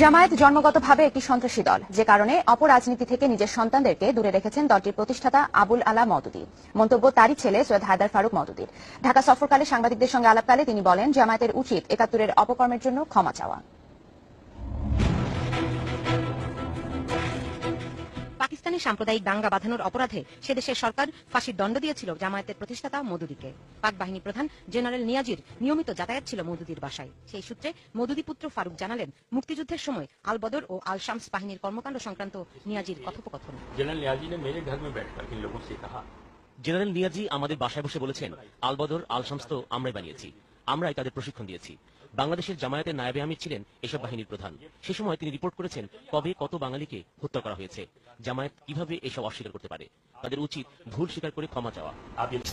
জামায়াত জন্মগতভাবে একটি সন্ত্রাসী দল, যে কারণে অপরাজনীতি থেকে নিজের সন্তানদেরকে দূরে রেখেছেন দলটির প্রতিষ্ঠাতা আবুল আলা মদুদি। মন্তব্য, তারই ছেলে সৈয়দ হায়দার ফারুক মওদুদীর ঢাকা সফরকালে সাংবাদিকদের সঙ্গে আলাপকালে তিনি বলেন, জামায়াতের উচিত একাত্তরের অপকর্মের জন্য ক্ষমা চাওয়া। পাকিস্তানে সাম্প্রদায়িক দাঙ্গা বাঁধানোর অপরাধে সে দেশের সরকার ফাঁসির দণ্ড দিয়েছিল জামায়াতের প্রতিষ্ঠাতা মদুদিকে পাক বাহিনী প্রধান জেনারেল নিয়াজির নিয়মিত যাতায়াত ছিল মদুদির বাসায় সেই সূত্রে মদুদি পুত্র ফারুক জানালেন মুক্তিযুদ্ধের সময় আল বদর ও আল শামস বাহিনীর কর্মকাণ্ড সংক্রান্ত নিয়াজির কথোপকথন जनरल न्याजी ने मेरे घर में बैठकर इन लोगों से कहा জেনারেল নিয়াজি আমাদের বাসায় বসে বলেছেন আলবদর আল শামস তো আমরাই বানিয়েছি আমরাই তাদের প্রশিক্ষণ দিয়েছি বাংলাদেশের জামায়াতের নায়েবে আমির ছিলেন এসব বাহিনীর প্রধান সে সময় তিনি রিপোর্ট করেছেন কবে কত বাঙালিকে হত্যা করা হয়েছে জামায়াত কীভাবে এসব অস্বীকার করতে পারে। তাদের উচিত ভুল স্বীকার করে ক্ষমা চাওয়া।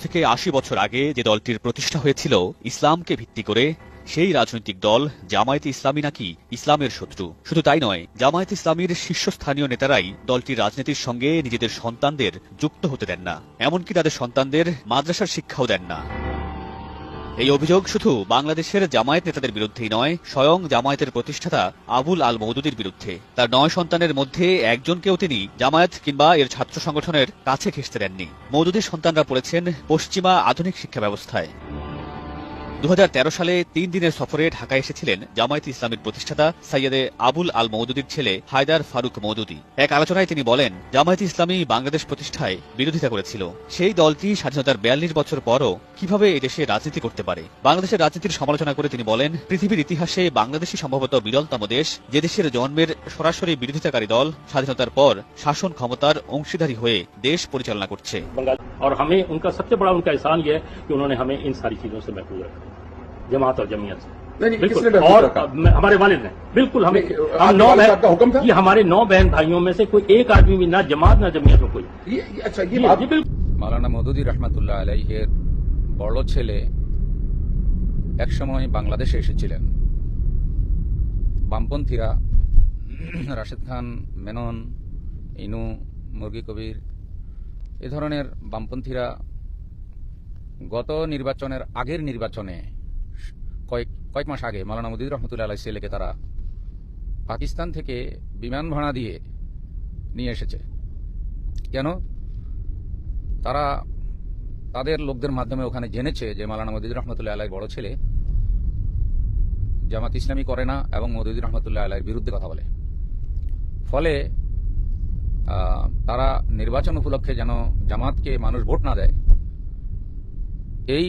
থেকে আশি বছর আগে যে দলটির প্রতিষ্ঠা হয়েছিল, ইসলামকে ভিত্তি করে সেই রাজনৈতিক দল জামায়াতে ইসলামী নাকি ইসলামের শত্রু। শুধু তাই নয়, জামায়াত ইসলামীর শীর্ষস্থানীয় নেতারাই দলটির রাজনীতির সঙ্গে নিজেদের সন্তানদের যুক্ত হতে দেন না। এমনকি তাদের সন্তানদের মাদ্রাসার শিক্ষাও দেন না। এই অভিযোগ শুধু বাংলাদেশের জামায়াত নেতাদের বিরুদ্ধেই নয়, স্বয়ং জামায়াতের প্রতিষ্ঠাতা আবুল আল মৌদুদির বিরুদ্ধে। তার নয় সন্তানের মধ্যে একজনকেও তিনি জামায়াত কিংবা এর ছাত্র সংগঠনের কাছে ঘেঁষতে দেননি। মৌদুদির সন্তানরা পড়েছেন পশ্চিমা আধুনিক শিক্ষা ব্যবস্থায়। দু সালে তিন দিনের সফরে ঢাকায় এসেছিলেন জামায়াত ইসলামের প্রতিষ্ঠাতা সাইয়েদে আবুল আল মৌদুদির ছেলে হায়দার ফারুক মৌদুদি এক আলোচনায় তিনি বলেন জামায়াত ইসলামী বাংলাদেশ প্রতিষ্ঠায় বিরোধিতা করেছিল সেই দলটি স্বাধীনতার বিয়াল্লিশ বছর পরও কিভাবে এই দেশে রাজনীতি করতে পারে বাংলাদেশের রাজনীতির সমালোচনা করে তিনি বলেন পৃথিবীর ইতিহাসে বাংলাদেশই সম্ভবত বিরলতম দেশ যে দেশের জন্মের সরাসরি বিরোধিতাকারী দল স্বাধীনতার পর শাসন ক্ষমতার অংশীদারী হয়ে দেশ পরিচালনা করছে बंगाल और हमें उनका सबसे बड़ा उनका एहसान ये है कि उन्होंने हमें इन सारी चीजों से महफूज रखा जमात और जमीयत से नहीं, नहीं, बिल्कुल किसने महफूज और रखा? मैं- हमारे वालिद ने बिल्कुल हमें नहीं, हम आपके नौ वालिद बहन साहब का हुक्म था? ये हमारे नौ बहन भाइयों में से कोई एक आदमी भी ना जमात ना जमीयत में कोई ये, ये अच्छा ये जी, बात जी, बिल्कुल মাওলানা মদুদি রহমতুল্লাহ আলাইহের বড় ছেলে একসময় বাংলাদেশে এসেছিলেন বামপন্থীরা রাশেদ খান মেনন ইনু মুরগি কবির এ ধরনের বামপন্থীরা গত নির্বাচনের আগের নির্বাচনে কয়েক মাস আগে মাওলানা মদুদি রহমতুল্লাহ আলাই ছেলেকে তারা পাকিস্তান থেকে বিমান ভাড়া দিয়ে নিয়ে এসেছে। কেন? তারা তাদের লোকদের মাধ্যমে ওখানে জেনেছে যে মালানা মদিদুর রহমতুল্লাহ আলাইয়ের বড় ছেলে জামাত ইসলামী করে না এবং মদিদুর রহমতুল্লাহ আলাইয়ের বিরুদ্ধে কথা বলে। ফলে তারা নির্বাচন উপলক্ষে যেন জামাতকে মানুষ ভোট না দেয়, এই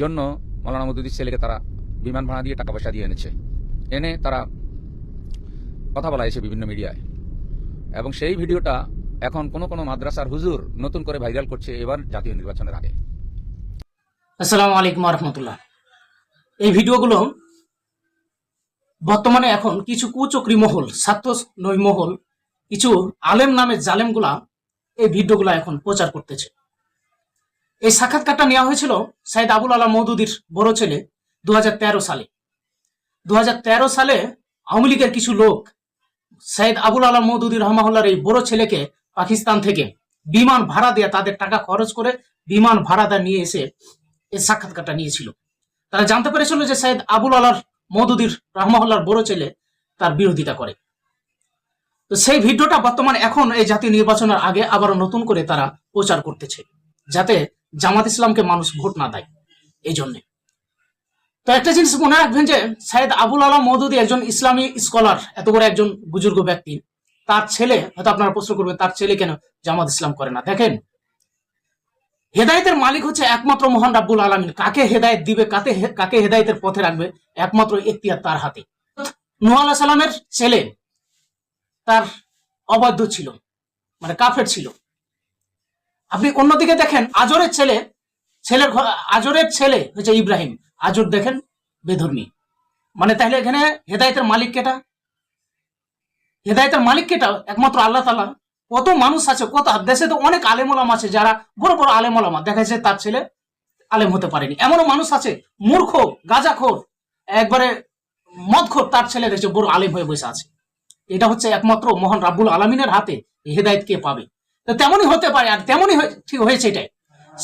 জন্য মৌলানা মদুদির ছেলেকে তারা বিমান ভাড়া দিয়ে টাকা পয়সা দিয়ে এনেছে। এনে তারা কথা বলা হয়েছে বিভিন্ন মিডিয়ায়। এবং সেই ভিডিওটা এখন কোন কোন মাদ্রাসার হুজুর নতুন করে ভাইরাল করছে এবার জাতীয় নির্বাচনের আগে। আসসালামু আলাইকুম রহমতুল্লাহ এই ভিডিওগুলো বর্তমানে এখন কিছু কুচক্রি মহল ছাত্র নৈ মহল, কিছু আলেম নামের জালেমগুলা এই ভিডিওগুলো এখন প্রচার করতেছে। এই সাক্ষাৎকারটা নেওয়া হয়েছিল সাইদ আবুল আলা মৌদুদির বড় ছেলে দু হাজার তেরো সালে। দু হাজার তেরো সালে আওয়ামী লীগের কিছু লোক সাইদ আবুল আলা মৌদুদি রহমাহুল্লার এই বড় ছেলেকে পাকিস্তান থেকে বিমান ভাড়া দিয়ে তাদের টাকা খরচ করে বিমান ভাড়া দিয়ে নিয়ে এসে এই সাক্ষাৎকারটা নিয়েছিল। তারা জানতে পেরেছিল যে সাইদ আবুল আলার মৌদুদির রহমাহুল্লার বড় ছেলে তার বিরোধিতা করে। তো সেই ভিডিওটা বর্তমানে এখন এই জাতীয় নির্বাচনের আগে আবারও নতুন করে তারা প্রচার করতেছে, যাতে জামাত ইসলামকে মানুষ ভোট না দেয়, এই জন্যে। তো একটা জিনিস মনে রাখবেন যে সাইদ আবুল আলাম মৌদুদি একজন ইসলামী স্কলার, এত বড় একজন বুজুর্গ ব্যক্তি। তার ছেলে, হয়তো আপনারা প্রশ্ন করবেন, তার ছেলে কেন জামাত ইসলাম করে না? দেখেন, হেদায়েতের মালিক হচ্ছে একমাত্র মহান রাব্বুল আলমিন। কাকে হেদায়েত দিবে, কাকে কাকে হেদায়েতের পথে রাখবে? একমাত্র এখতিয়ার তার হাতে। নুহ সালামের ছেলে, তার অবাধ্য ছিল মানে কাফের ছিল। আপনি অন্যদিকে দেখেন, আজরের ছেলে ছেলের আজরের ছেলে হচ্ছে ইব্রাহিম। আজর দেখেন বেধর্মী। মানে তাহলে এখানে হেদায়েতের মালিক কেটা হেদায়েতের মালিক কেটা একমাত্র আল্লাহ তালা কত মানুষ আছে, কত দেশে তো অনেক আলেম আলেমলাম আছে, যারা বড় বড় আলেমলামা। দেখা যাচ্ছে তার ছেলে আলেম হতে পারেনি। এমনও মানুষ আছে, মূর্খ, গাজাখোর। একবারে মদখোর, তার ছেলে দেখছে বড় আলেম হয়ে বসে আছে। এটা হচ্ছে একমাত্র মহান রাব্বুল আলমিনের হাতে হেদায়েত কে পাবে। তো তেমনই হতে পারে, আর তেমনই ঠিক হয়েছে এটাই।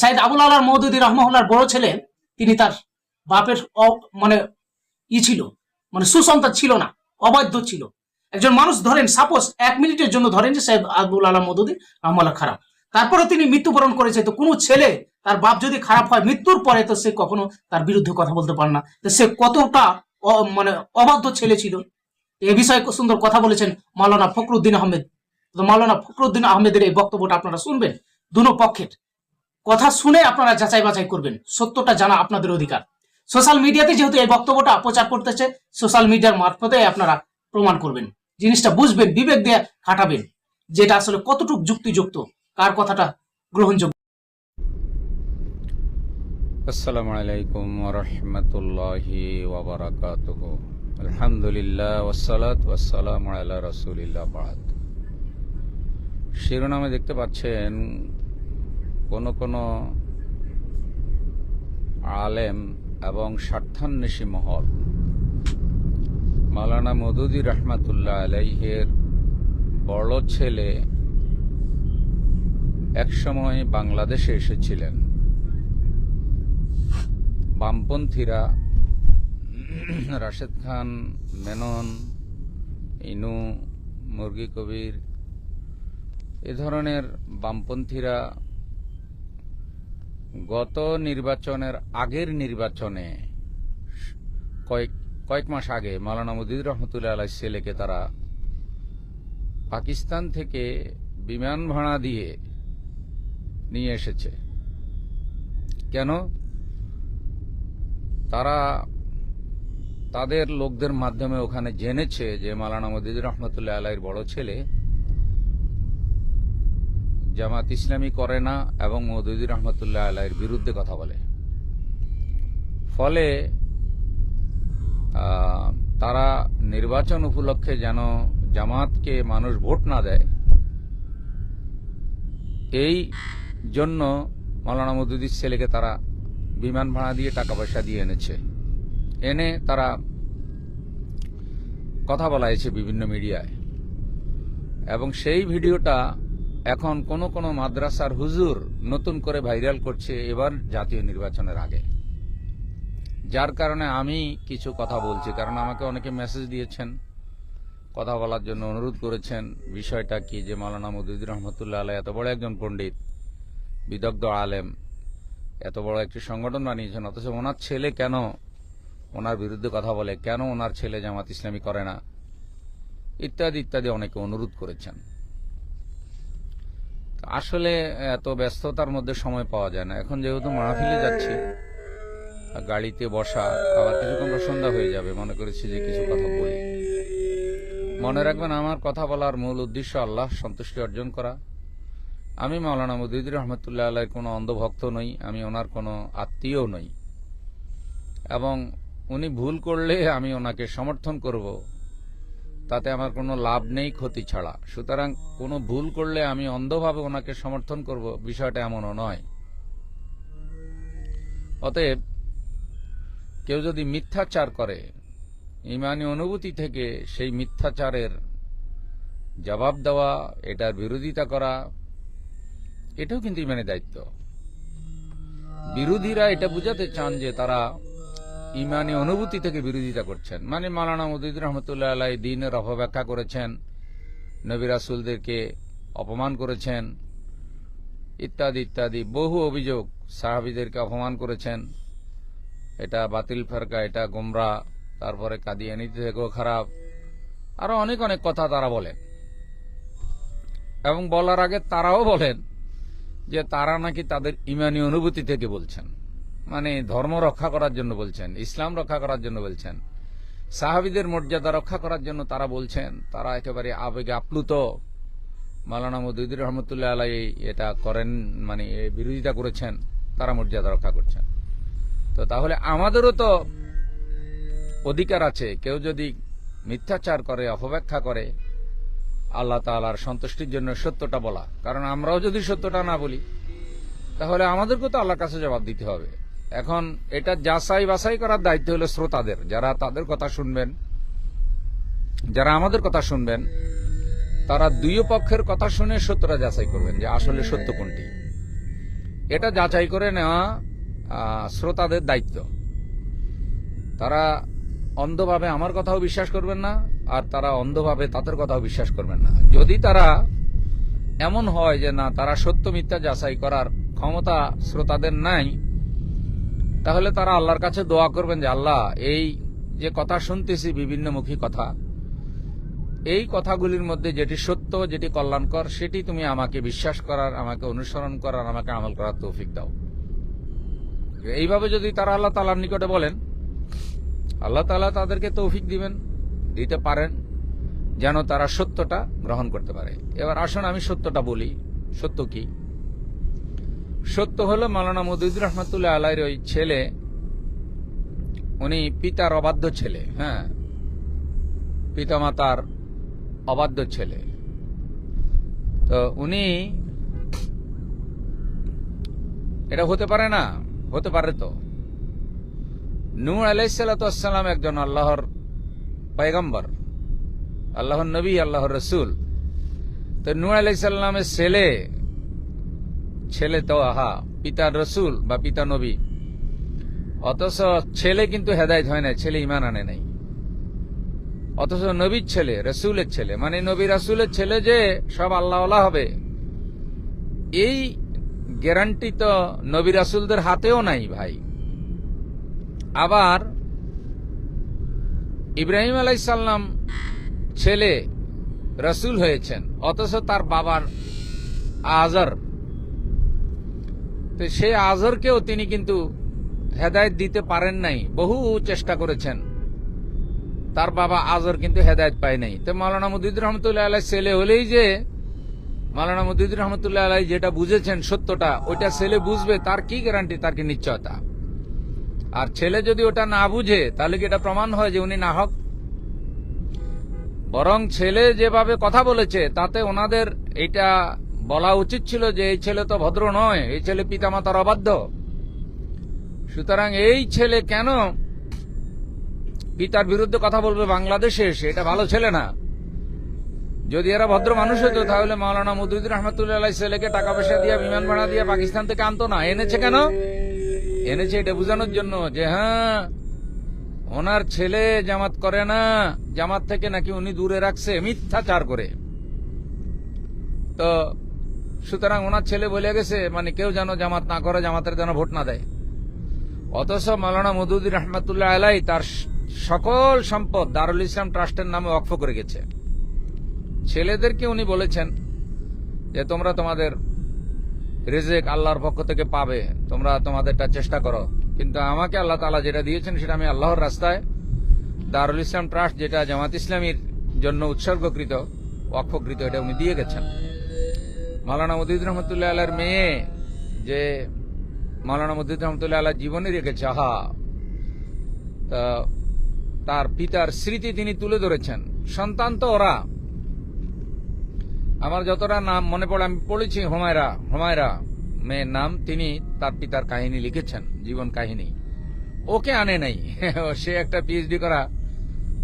সাইদ আবুল আল্লাহ মৌদুদি রহমহুল্লার বড় ছেলে, তিনি তার বাপের মানে ই ছিল মানে সুসন্তান ছিল না, অবাধ্য ছিল। একজন মানুষ ধরেন সাপোজ এক মিনিটের জন্য ধরেন যে সাহেব আবুল আলাম মদুদি আমলা খারাপ। তারপরে তিনি মৃত্যুবরণ করেছে, তো কোনো ছেলে তার বাপ যদি খারাপ হয়, মৃত্যুর পরে তো সে কখনো তার বিরুদ্ধে কথা বলতে পারে না। তো সে কতটা মানে অবাধ্য ছেলে ছিল। এ বিষয়ে খুব সুন্দর কথা বলেছেন মাওলানা ফখরুদ্দিন আহমেদ। তো মাওলানা ফখরুদ্দিন আহমেদের এই বক্তব্যটা আপনারা শুনবেন, দুনো পক্ষের। কথা শুনে আপনারা যাচাই বাছাই করবেন। সত্যটা জানা আপনাদের অধিকার। সোশ্যাল মিডিয়াতে যেহেতু এই বক্তব্যটা প্রচার করতেছে, সোশ্যাল মিডিয়ার মারফতে আপনারা প্রমাণ করবেন। জিনিসটা বুঝবেন, বিবেক দিয়ে খাটাবেন যেটা আসলে কতটুকু যুক্তিযুক্ত, কার কথাটা গ্রহণযোগ্য। আসসালামু আলাইকুম রহমতুল্লাহি ওবরাকাতুহ আলহামদুলিল্লাহ ওসালাত ওয়াসালাম আলা রসুলিল্লাহ বাদ। শিরোনামে দেখতে পাচ্ছেন কোন কোন আলেম এবং স্বার্থান্বেষী মহল। মালানা মদুদি রহমাতুল্লাহ আলাইহের বড় ছেলে একসময় বাংলাদেশে এসেছিলেন। বামপন্থীরা রাশেদ খান, মেনন, ইনু, মুরগি কবির, এ ধরনের বামপন্থীরা গত নির্বাচনের আগের নির্বাচনে কয়েক কয়েক মাস আগে মাওলানা মুদির রহমতুল্লাহ আলাই ছেলেকে তারা পাকিস্তান থেকে বিমান ভাড়া দিয়ে নিয়ে এসেছে। কেন? তারা তাদের লোকদের মাধ্যমে ওখানে জেনেছে যে মালানা মদিদুর রহমতুল্লাহ আলাইয়ের বড় ছেলে জামাত ইসলামী করে না এবং মদিদুর রহমতুল্লাহ আলাইয়ের বিরুদ্ধে কথা বলে। ফলে তারা নির্বাচন উপলক্ষে যেন জামাতকে মানুষ ভোট না দেয়, এই জন্য মাওলানা মদুদির ছেলেকে তারা বিমান ভাড়া দিয়ে টাকা পয়সা দিয়ে এনেছে। এনে তারা কথা বলাইছে বিভিন্ন মিডিয়ায়। এবং সেই ভিডিওটা এখন কোন কোন মাদ্রাসার হুজুর নতুন করে ভাইরাল করছে এবার জাতীয় নির্বাচনের আগে। যার কারণে আমি কিছু কথা বলছি, কারণ আমাকে অনেকে মেসেজ দিয়েছেন, কথা বলার জন্য অনুরোধ করেছেন। বিষয়টা কি যে মাওলানা মদুদ্দিন রহমতুল্লাহ আলাই এত বড় একজন পণ্ডিত, বিদগ্ধ আলেম, এত বড় একটি সংগঠন বানিয়েছেন, অথচ ওনার ছেলে কেন ওনার বিরুদ্ধে কথা বলে, কেন ওনার ছেলে জামাত ইসলামী করে না? ইত্যাদি ইত্যাদি অনেকে অনুরোধ করেছেন। আসলে এত ব্যস্ততার মধ্যে সময় পাওয়া যায় না। এখন যেহেতু মাহফিলে যাচ্ছি গাড়িতে বসা, আবার কিছুক্ষণ সন্ধ্যা হয়ে যাবে, মনে করেছি যে কিছু কথা বলি। মনে রাখবেন, আমার কথা বলার মূল উদ্দেশ্য আল্লাহ সন্তুষ্টি অর্জন করা। আমি মাওলানা মুদিদুর রহমতুল্লাহ আল্লাহর কোনো অন্ধভক্ত নই, আমি ওনার কোনো আত্মীয় নই। এবং উনি ভুল করলে আমি ওনাকে সমর্থন করব। তাতে আমার কোনো লাভ নেই ক্ষতি ছাড়া। সুতরাং কোনো ভুল করলে আমি অন্ধভাবে ওনাকে সমর্থন করব, বিষয়টা এমনও নয়। অতএব, কেউ যদি মিথ্যাচার করে, ইমানি অনুভূতি থেকে সেই মিথ্যাচারের জবাব দেওয়া, এটার বিরোধিতা করা, এটাও কিন্তু ইমানের দায়িত্ব। বিরোধীরা এটা বুঝাতে চান যে তারা ইমানি অনুভূতি থেকে বিরোধিতা করছেন। মানে মালানা মুদিদ রহমতুল্লাহ আলাই দিনের অপব্যাখ্যা করেছেন, নবী রাসুলদেরকে অপমান করেছেন, ইত্যাদি ইত্যাদি। বহু অভিযোগ সাহাবিদেরকে অপমান করেছেন। এটা বাতিল ফেরকা, এটা গোমরা, তারপরে কাদিয়ানিতে থেকেও খারাপ। আরও অনেক অনেক কথা তারা বলেন। এবং বলার আগে তারাও বলেন যে তারা নাকি তাদের ইমানি অনুভূতি থেকে বলছেন। মানে ধর্ম রক্ষা করার জন্য বলছেন, ইসলাম রক্ষা করার জন্য বলছেন, সাহাবিদের মর্যাদা রক্ষা করার জন্য তারা বলছেন, তারা একেবারে আবেগে আপ্লুত। মালানা মদুদুর রহমতুল্লাহ আলাই এটা করেন মানে বিরোধিতা করেছেন, তারা মর্যাদা রক্ষা করছেন। তো তাহলে আমাদেরও তো অধিকার আছে, কেউ যদি মিথ্যাচার করে, অপব্যাখ্যা করে, আল্লাহ তালার সন্তুষ্টির জন্য সত্যটা বলা। কারণ আমরাও যদি সত্যটা না বলি, তাহলে আমাদেরকে তো আল্লাহর কাছে জবাব দিতে হবে। এখন এটা যাচাই বাছাই করার দায়িত্ব হলো শ্রোতাদের। যারা তাদের কথা শুনবেন, যারা আমাদের কথা শুনবেন, তারা দুই পক্ষের কথা শুনে সত্যটা যাচাই করবেন যে আসলে সত্য কোনটি। এটা যাচাই করে নেওয়া শ্রোতাদের দায়িত্ব। তারা অন্ধভাবে আমার কথাও বিশ্বাস করবেন না, আর তারা অন্ধভাবে তাদের কথাও বিশ্বাস করবেন না। যদি তারা এমন হয় যে না, তারা সত্য মিথ্যা যাচাই করার ক্ষমতা শ্রোতাদের নাই তাহলে তারা আল্লাহর কাছে দোয়া করবেন যে, আল্লাহ, এই যে কথা শুনতেছি বিভিন্নমুখী কথা, এই কথাগুলির মধ্যে যেটি সত্য, যেটি কল্যাণকর, সেটি তুমি আমাকে বিশ্বাস করার, আমাকে অনুসরণ করার, আমাকে আমল করার তৌফিক দাও। এইভাবে যদি তারা আল্লাহ তালার নিকটে বলেন, আল্লাহ তালা তাদেরকে তৌফিক দিবেন, দিতে পারেন, যেন তারা সত্যটা গ্রহণ করতে পারে। এবার আসুন আমি সত্যটা বলি। সত্য কি? সত্য হলো মালানা মদুদুর রহমতুল্লাহ আলাইর ওই ছেলে, উনি পিতার অবাধ্য ছেলে হ্যাঁ? পিতামাতার অবাধ্য ছেলে। তো উনি, এটা হতে পারে না? হতে পারে তো। নূহ আলাইসালাম একজন আল্লাহর পয়গম্বর, আল্লাহর নবী, আল্লাহর রসুল। তো নূহ আলাইসাল্লামের ছেলে ছেলে তো, আহা পিতা রসুল বা পিতা নবী। অথচ ছেলে কিন্তু হেদায়ত হয় না ছেলে ইমান আনে নাই। অথচ নবীর ছেলে, রসুলের ছেলে মানে নবী রাসুলের ছেলে যে সব আল্লাহ হবে, এই গ্যারান্টি তো নবী রাসুলদের হাতেও নাই ভাই। আবার ইব্রাহিম আলাইসাল্লাম ছেলে, রসুল হয়েছেন, অথচ তার বাবার আজর তো আজরকেও তিনি কিন্তু হেদায়ত দিতে পারেন নাই, বহু চেষ্টা করেছেন। তার বাবা আজর কিন্তু হেদায়ত পায় নাই। তো মালানা মুদিদুর রহমতুল্লাহ আলাই ছেলে হলেই যে মালানা মুদিদুর রহমতুল্লাহ আলাই যেটা বুঝেছেন সত্যটা, ওইটা ছেলে বুঝবে, তার কি গ্যারান্টি তার কি নিশ্চয়তা? আর ছেলে যদি ওটা না বুঝে, তাহলে কি এটা প্রমাণ হয় যে উনি না হক? বরং ছেলে যেভাবে কথা বলেছে, তাতে ওনাদের এটা বলা উচিত ছিল যে এই ছেলে তো ভদ্র নয়, এই ছেলে পিতামাতার অবাধ্য। সুতরাং এই ছেলে কেন পিতার বিরুদ্ধে কথা বলবে বাংলাদেশে? এসে এটা ভালো ছেলে না। যদি এরা ভদ্র মানুষ হতো, তাহলে মাওলানা মুদুদ্দিন রহমতুল্লাহ ছেলেকে টাকা পয়সা দিয়ে, বিমান ভাড়া দিয়ে পাকিস্তান থেকে আনতো না। এনেছে কেন? এনেছে এটা বোঝানোর জন্য যে হ্যাঁ ওনার ছেলে জামাত করে না, জামাত থেকে নাকি উনি দূরে রাখছে, মিথ্যাচার করে। তো সুতরাং ওনার ছেলে বলে গেছে মানে কেউ যেন জামাত না করে, জামাতের যেন ভোট না দেয়। অথচ মালানা মদুদ্দিন রহমতুল্লাহ আলাই তার সকল সম্পদ দারুল ইসলাম ট্রাস্টের নামে অক্ষ করে গেছে। ছেলেদেরকে উনি বলেছেন যে, তোমরা তোমাদের রেজেক আল্লাহর পক্ষ থেকে পাবে, তোমরা তোমাদেরটা চেষ্টা করো। কিন্তু আমাকে আল্লাহ তালা যেটা দিয়েছেন, সেটা আমি আল্লাহর রাস্তায় দারুল ইসলাম ট্রাস্ট, যেটা জামাত ইসলামীর জন্য উৎসর্গকৃত অক্ষকৃত এটা উনি দিয়ে গেছেন। মালানা মদিদ রহমতুল্লাহ আল্লাহর মেয়ে যে মালানা মদিদ রহমতুল্লাহ আল্লাহ জীবনে রেখেছে, আহা। তা তার পিতার স্মৃতি তিনি তুলে ধরেছেন। সন্তান তো ওরা। আমার যতটা নাম মনে পড়ে, আমি পড়েছি হোমায়রা হোমায়রা মেয়ের নাম, তিনি তার পিতার কাহিনী লিখেছেন, জীবন কাহিনী। ওকে আনে নাই। সে একটা পিএইচডি করা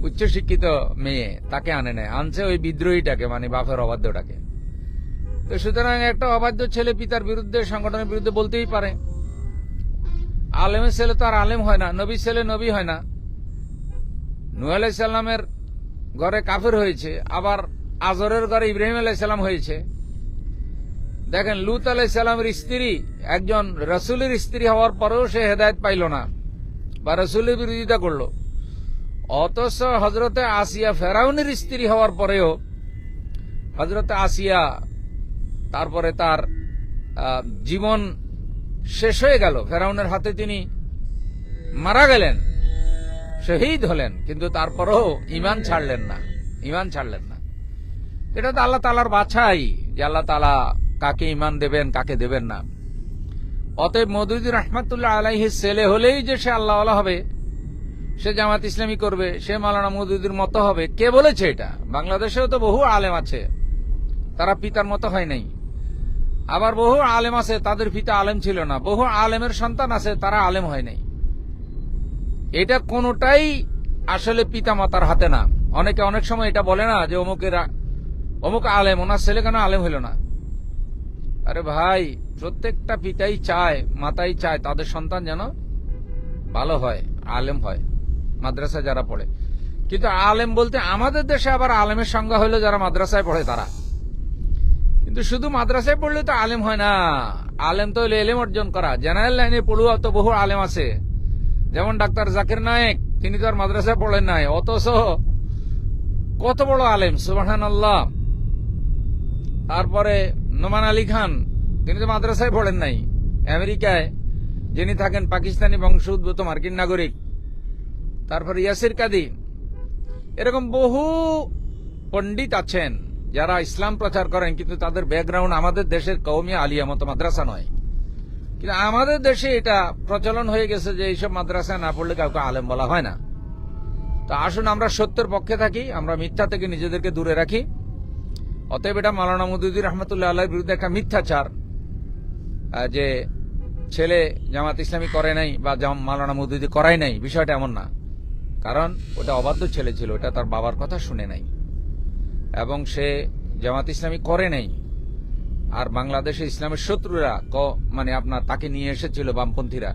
উচ্চশিক্ষিত মেয়ে, তাকে আনে নাই। আনছে ওই বিদ্রোহীটাকে মানে বাপের অবাধ্যটাকে। তো সুতরাং একটা অবাধ্য ছেলে পিতার বিরুদ্ধে, সংগঠনের বিরুদ্ধে বলতেই পারে। আলেমের ছেলে তো আর আলেম হয় না নবী ছেলে নবী হয় না। নুহ আলাইসাল্লামের ঘরে কাফের হয়েছে, আবার আজরের ঘরে ইব্রাহিম আলাইসাল্লাম হয়েছে। দেখেন, লুত আলাইসাল্লামের স্ত্রী, একজন রসুলের স্ত্রী হওয়ার পরেও সে হেদায়ত পাইল না, বা রসুলের বিরোধিতা করল। অথচ হজরতে আসিয়া ফেরাউনের স্ত্রী হওয়ার পরেও হজরতে আসিয়া তারপরে তার জীবন শেষ হয়ে গেল। ফেরাউনের হাতে তিনি মারা গেলেন। শহীদ হলেন, কিন্তু তারপরেও ইমান ছাড়লেন না, ইমান ছাড়লেন না। এটা তো আল্লাহ তালার বাছাই, যে আল্লাহ তালা কাকে ইমান দেবেন, কাকে দেবেন না। অতএব মদুদ্দিন রহমাতুল্লাহ আলাইহির ছেলে হলেই যে সে আল্লাহ হবে, সে জামাত ইসলামী করবে, সে মালানা মদুদ্দির মতো হবে। কে বলেছে এটা? বাংলাদেশেও তো বহু আলেম আছে, তারা পিতার মতো হয় নাই। আবার বহু আলেম আছে, তাদের পিতা আলেম ছিল না। বহু আলেমের সন্তান আছে, তারা আলেম হয় নাই। এটা কোনোটাই আসলে পিতা মাতার হাতে না। অনেকে অনেক সময় এটা বলে না যে অমুকের অমুক আলেম, ওনার ছেলে কেন আলেম হইল না? আরে ভাই, প্রত্যেকটা পিতাই চায়, মাতাই চায়, তাদের সন্তান যেন ভালো হয়, আলেম হয়, মাদ্রাসায় যারা পড়ে। কিন্তু আলেম বলতে আমাদের দেশে আবার আলেমের সংজ্ঞা হলো যারা মাদ্রাসায় পড়ে তারা। কিন্তু শুধু মাদ্রাসায় পড়লে তো আলেম হয় না। আলেম তো এলেম অর্জন করা। জেনারেল লাইনে পড়ুয়া তো বহু আলেম আছে। যেমন ডাক্তার জাকির নায়েক, তিনি তো আর মাদ্রাসায় পড়েন নাই। অথচ কত বড় আলেম সুবাহান আল্লাহ তারপরে নোমান আলী খান, তিনি তো মাদ্রাসায় পড়েন নাই। আমেরিকায়, যিনি থাকেন পাকিস্তানি বংশোদ্ভূত মার্কিন নাগরিক। তারপরে ইয়াসির কাদি। এরকম বহু পণ্ডিত আছেন। যারা ইসলাম প্রচার করেন, কিন্তু তাদের ব্যাকগ্রাউন্ড আমাদের দেশের কৌমি আলিয়া মতো মাদ্রাসা নয়। কিন্তু আমাদের দেশে এটা প্রচলন হয়ে গেছে যে এইসব মাদ্রাসা না পড়লে কাউকে আলেম বলা হয় না। তো আসুন আমরা সত্যের পক্ষে থাকি, আমরা মিথ্যা থেকে নিজেদেরকে দূরে রাখি। অতএব এটা মালানা মুদুদ্দিন রহমতুল্লাহ আল্লাহর বিরুদ্ধে একটা মিথ্যাচার যে ছেলে জামাত ইসলামী করে নাই বা মালানা মুদুদি করাই নাই, বিষয়টা এমন না। কারণ ওটা অবাধ্য ছেলে ছিল, ওটা তার বাবার কথা শুনে নাই। এবং সে জামাত ইসলামী করে নাই। আর বাংলাদেশে ইসলামের শত্রুরা ক- মানে আপনার তাকে নিয়ে এসেছিল বামপন্থীরা।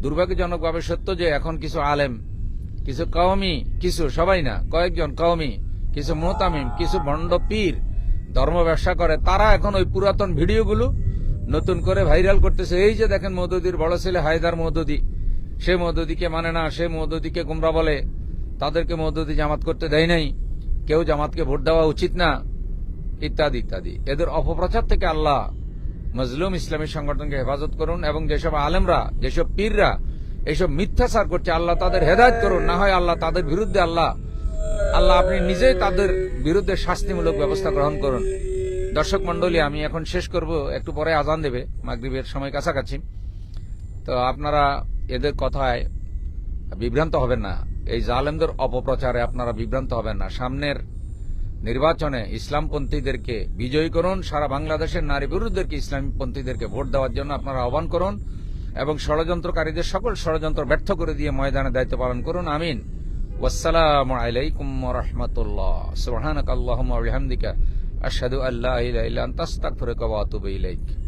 দুর্ভাগ্যজনকভাবে সত্য যে এখন কিছু আলেম, কিছু কওমি, কিছু সবাই না, কয়েকজন কওমি, কিছু মোহতামিম কিছু ভণ্ড পীর ধর্ম ব্যবসা করে, তারা এখন ওই পুরাতন ভিডিওগুলো নতুন করে ভাইরাল করতেছে। এই যে দেখেন মৌদুদির বড় ছেলে হায়দার মৌদুদি, সে মৌদুদিকে মানে না, সে মৌদুদিকে গুমরা বলে, তাদেরকে মৌদুদি জামাত করতে দেয় নাই। কেউ জামাতকে ভোট দেওয়া উচিত না, ইত্যাদি ইত্যাদি। এদের অপপ্রচার থেকে আল্লাহ মজলুম ইসলামী সংগঠনকে হেফাজত করুন এবং যেসব আলেমরা, যেসব পীররা এইসব মিথ্যাচার করছে, আল্লাহ তাদের হেদায়ত করুন। না হয় আল্লাহ তাদের বিরুদ্ধে আল্লাহ আল্লাহ আপনি নিজেই তাদের বিরুদ্ধে শাস্তিমূলক ব্যবস্থা গ্রহণ করুন। দর্শক মন্ডলী আমি এখন শেষ করব। একটু পরে আজান দেবে, মাগরিবের সময় কাছাকাছি। তো আপনারা এদের কথায় বিভ্রান্ত হবেন না। এই জালেমদের অপপ্রচারে আপনারা বিভ্রান্ত হবেন না। সামনের নির্বাচনে ইসলামপন্থীদেরকে বিজয়ী করুন, সারা বাংলাদেশের নারী পুরুষদেরকে ইসলামপন্থীদেরকে ভোট দেওয়ার জন্য আপনারা আহ্বান করুন এবং ষড়যন্ত্রকারীদের সকল ষড়যন্ত্র ব্যর্থ করে দিয়ে ময়দানে দায়িত্ব পালন করুন। আমিন। ওয়াসসালামু আলাইকুম রহমতুল্লাহ। সুবহানাক আল্লাহুম্মা ওয়া বিহামদিকা। আশহাদু ইলাইক।